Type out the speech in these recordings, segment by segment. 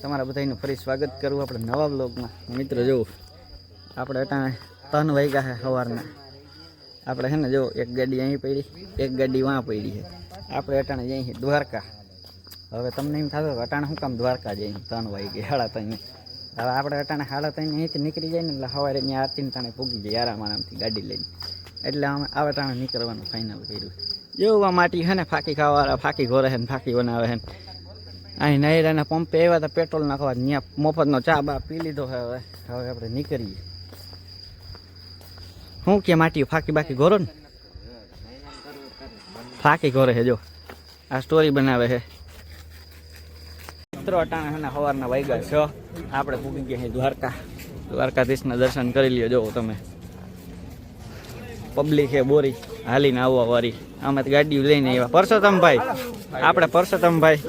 તમારા બધાનું ફરી સ્વાગત કરું આપણે નવા બ્લોગમાં મિત્રો જો આપણે અટાણે ત્રણ વાગ્યા છે સવારના. આપણે છે ને જો એક ગાડી અહીં પડી, એક ગાડી વાં પડી છે. આપણે અટાણે જઈએ દ્વારકા. હવે તમને એમ થતું અટાણે શું કામ દ્વારકા જઈએ ત્રણ વાગે સાડા ત્રણ. હવે આપણે અટાણે સાડા ત્રણ અહીંથી નીકળી જાય ને, એટલે સવારે ત્યાં આરતીને તાણે પૂગી જાય આરામ આરામથી ગાડી લઈને. એટલે અમે આ અટાણે નીકળવાનું ફાઇનલ કર્યું. જેવું આ માટી છે ને, ફાંકી ખાવાવાળા, ફાંકી ઘોરે છે ને, ફાંકી બનાવે છે ને. અહીં નહેરાના પંપે આવ્યા હતા, પેટ્રોલ નાખવા. ત્યાં મફતનો ચા બા પી લીધો છે. હવે હવે આપણે નીકળીએ. શું કે માટી ફાંકી બાકી ઘોરો ને? ફાંકી ઘોરે છે, જો. આ સ્ટોરી બનાવે છે. મિત્રો, અટાણા છે સવારના વાગ્યા છ. આપણે પૂગી ગયા છીએ દ્વારકા. દ્વારકાધીશના દર્શન કરી લ્યો, જો તમે. પબ્લિક છે બોરી હાલીને આવવા અમે તો ગાડીઓ લઈને આવ્યા. પરસોત્તમભાઈ, આપણે પરસોત્તમભાઈ,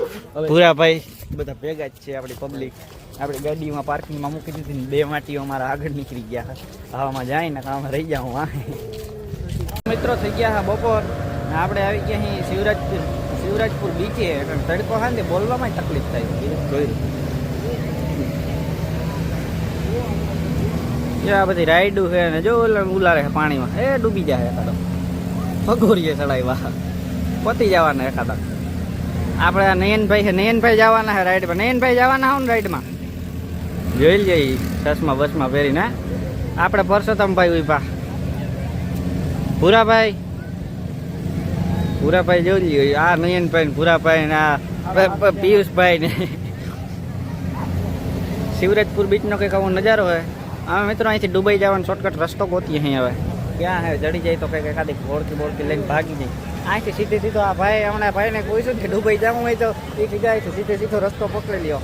ભૂરાભાઈ, બધા ભેગા જ છે આપણી પબ્લિક. આપણી ગાડીમાં પાર્કિંગમાં મૂકી દીધી ને બે માટીઓ અમારા આગળ નીકળી ગયા હવામાં જાય ને કામ રહી જાઉં, હું. મિત્રો થઈ ગયા હા બપોર. આપણે આવી ગયા અહીં શિવરાજપુર શિવરાજપુર બીચે. તડકો હા ને બોલવામાં તકલીફ થાય. બધી રાઈડું છે ને જો ઉલારે પાણીમાં. એ ડૂબી જાય એકાદો ભગોરીએ ચડાવ્યા. પતી જવાના એકાદા આપણે આ નયનભાઈ છે, નયનભાઈ જવાના છે રાઈડમાં. નયનભાઈ જવાના હોય ને રાઈડમાં? જોઈ લઈએ ચશ્મા બસમાં પહેરીને. આપણે પરસોત્તમભાઈ ઊભા. ભૂરાભાઈ. ભૂરાભાઈ જોઈ લઈએ આ નયનભાઈ ને ભૂરાભાઈ ને આ પિયુષભાઈ ને. શિવરાજપુર બીચનો કંઈક આવો નજારો હોય. અમે મિત્રો, અહીંથી દુબઈ જવાનો શોર્ટકટ રસ્તો ગોતીએ અહીં હવે. ક્યાં હે, જડી જાય તો કંઈક એકાદી બોળકી બોળકી લઈને ભાગી જાય. અહીંથી સીધે સીધો આ ભાઈ, હમણાં ભાઈને પૂછ્યું કે દુબઈ જવું હોય તો એ સીધા અહીંથી સીધે સીધો રસ્તો પકડી લ્યો.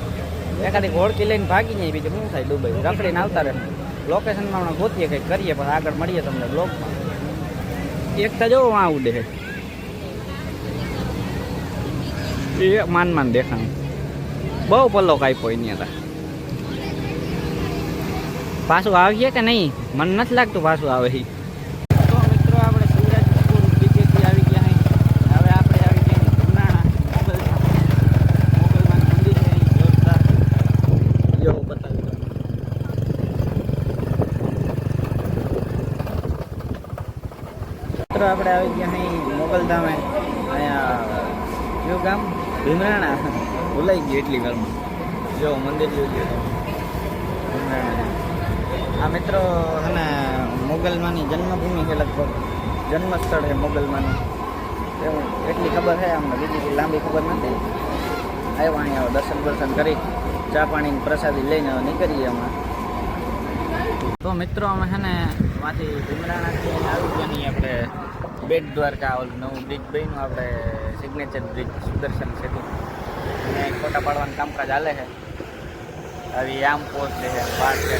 એકાદી ઘોડકી લઈને ભાગી જાય, બીજું શું થાય દુબઈ? રખડીને આવતા રહે. લોકેશનમાં હમણાં ગોતીએ કંઈક કરીએ, પણ આગળ મળીએ તમને બ્લોગમાં. એકતા જોવો આ ઉડે છે એ માન માન દેખાણ બહુ પલ્લો કાપ્યો એની હતા પાછું આવીએ કે નહીં? મને નથી લાગતું પાછું આવે. તો મિત્રો આપણે બીચેથી આવી ગયા હવે આપણે આવી ગયા ધુનાણા મોગલમાં. મંદિર છે જોરદાર. બતાવી મિત્રો આપણે આવી ગયા અહીં મોગલધામે અહીંયા કયું ગામ? ભીમરાણા. ભૂલાઈ ગયું એટલી વારમાં. જો મંદિર જોઈ ગયો ભીમરાણા. આ મિત્રો અને મોગલમાંની જન્મભૂમિ છે લગભગ. જન્મસ્થળ છે મોગલમાંનું. એવું, એટલી ખબર છે અમને. બીજી લાંબી ખબર નથી. આવ્યા અહીંયા દર્શન દર્શન કરી, ચા પાણીની પ્રસાદી લઈને નીકળીએ અમે તો મિત્રો, અમે છે ને માંથી ભીમરાણાથી આવી ગયા નહીં આપણે બેટ દ્વારકા, ઓલું નવું બ્રિજ બન્યું, આપણે સિગ્નેચર બ્રિજ સુદર્શન સેતુ. અને ફોટા પાડવાનું કામકાજ હાલે છે. આવી આમ પોસ્ટ છે પાર્ટ છે.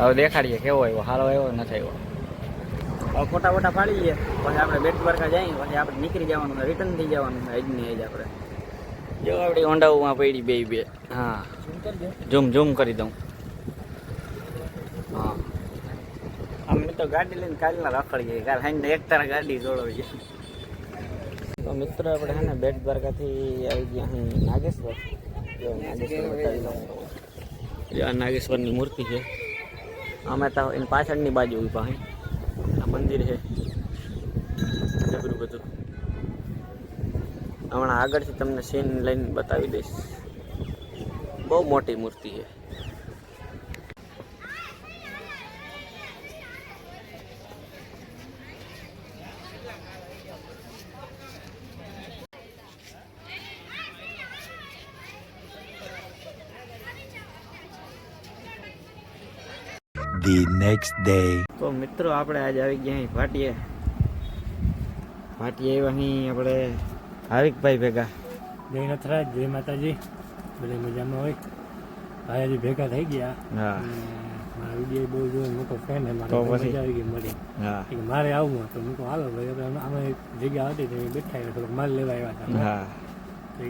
હવે દેખાડીએ કેવો આવ્યો? સારો આવ્યો નથી આવ્યો? ફોટા ફોટા પાડીએ પછી આપણે બેટ દ્વારકા જઈએ પછી આપણે નીકળી જવાનું રિટર્ન થઈ જવાનું આજની આજ આપણે. જો આપણી ઓંડાઓમાં પડી બે બે હા. ઝૂમ ઝૂમ કરી દઉં. હા. અમે તો ગાડી લઈને કાલના રખડીએ કાલ હાઈને એક તારા ગાડી જોડવી તો મિત્ર આપણે છે ને બેટ દ્વારકાથી આવી ગયા અહીં નાગેશ્વર. નાગેશ્વર નાગેશ્વરની મૂર્તિ છે. અમે તો એની પાછળની બાજુ ઊભા આ મંદિર છે હમણાં આગળથી તમને સીન લઈને બતાવી દઈશ. બહુ મોટી મૂર્તિ છે the નેક્સ્ટ ડે તો મિત્રો આપણે આજે આવી ગયા અહીં ભાટીએ. ભાટીએ આવ્યા અહીં આપણે હાર્દિકભાઈ ભેગા. જય નથરાજ જય માતાજી. બધા મજામાં હોય. ભાઈ ભેગા થઈ ગયા. હા. અને બહુ જોયો મોટો તો મારે? આવી ગઈ મળી મારે આવવું હતું. મેં કહું હાલો ભાઈ આમાં જગ્યા હતી તો એ બેઠા થોડોક માલ લેવા આવ્યા હતા.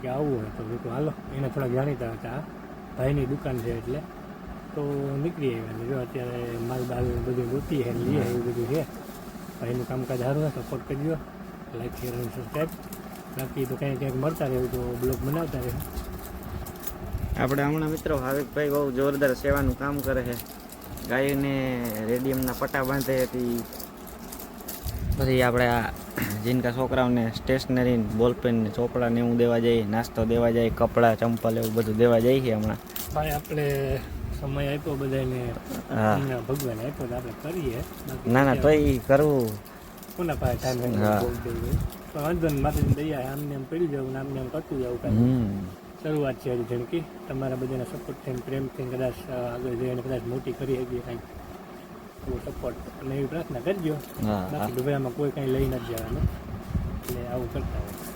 કે આવવું હોય તો મેં કહું હાલો. એને થોડાક જાણીતા હતા. ભાઈની દુકાન છે એટલે. તો નીકળી આવ્યા જો અત્યારે માલ બાલ બધું ગોતી છે ને લઈએ એવું બધું છે. ભાઈનું કામકાજ સારું હોય સપોર્ટ કરજો. લાઈક શેર અને સબસ્ક્રાઈબ બાકી તો કંઈ ક્યાંક મળતા રહેવું તો બ્લોગ બનાવતા રહે. આપણે હમણાં મિત્રો ભાવિકભાઈ બહુ જોરદાર સેવાનું કામ કરે છે. ગાયને રેડિયમના પટ્ટા બાંધે હતી. પછી આપણે આ જીનકા છોકરાઓને સ્ટેશનરી બોલપેન ને ચોપડા ને એવું દેવા જઈએ નાસ્તો દેવા જાય કપડાં ચંપલ એવું બધું દેવા જઈએ છે હમણાં. ભાઈ આપણે સમય આપ્યો બધાને હા. ભગવાન આપ્યો તો આપણે કરીએ. ના ના તો એ કરવું. કોના પાસે ટાઈમ પણ નહીં. માતાજીની દયા આમને એમ પડી જવું ને આમને એમ કરતું જવું કાંઈ. શરૂઆત છે હજી જણકી તમારા બધાના સપોર્ટથી ને પ્રેમથી કદાચ આગળ જઈને કદાચ મોટી કરી શકીએ કાંઈ. સપોર્ટ અને એવી પ્રાર્થના કરજો. બાકી દુબઈમાં કોઈ કાંઈ લઈ નથી જવાનું. એટલે આવું કરતા હોય.